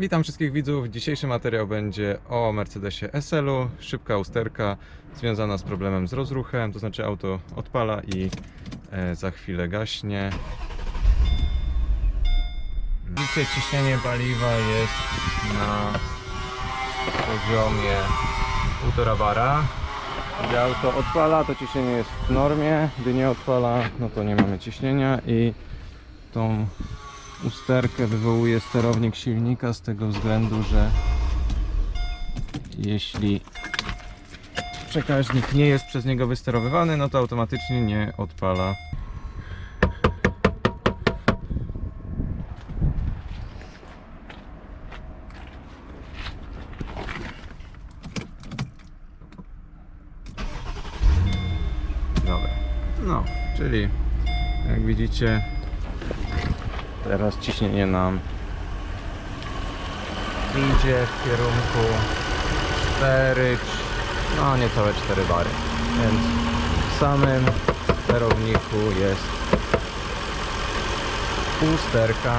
Witam wszystkich widzów. Dzisiejszy materiał będzie o Mercedesie SL-u. Szybka usterka związana z problemem z rozruchem, to znaczy auto odpala i e, za chwilę gaśnie. Widzicie, ciśnienie paliwa jest na poziomie 1,5 bara. Gdy auto odpala, to ciśnienie jest w normie. Gdy nie odpala, no to nie mamy ciśnienia i tą usterkę wywołuje sterownik silnika z tego względu, że jeśli przekaźnik nie jest przez niego wysterowywany, no to automatycznie nie odpala. Dobra. No, czyli jak widzicie, teraz ciśnienie nam idzie w kierunku 4, no niecałe 4 bary. Więc w samym sterowniku jest półsterka.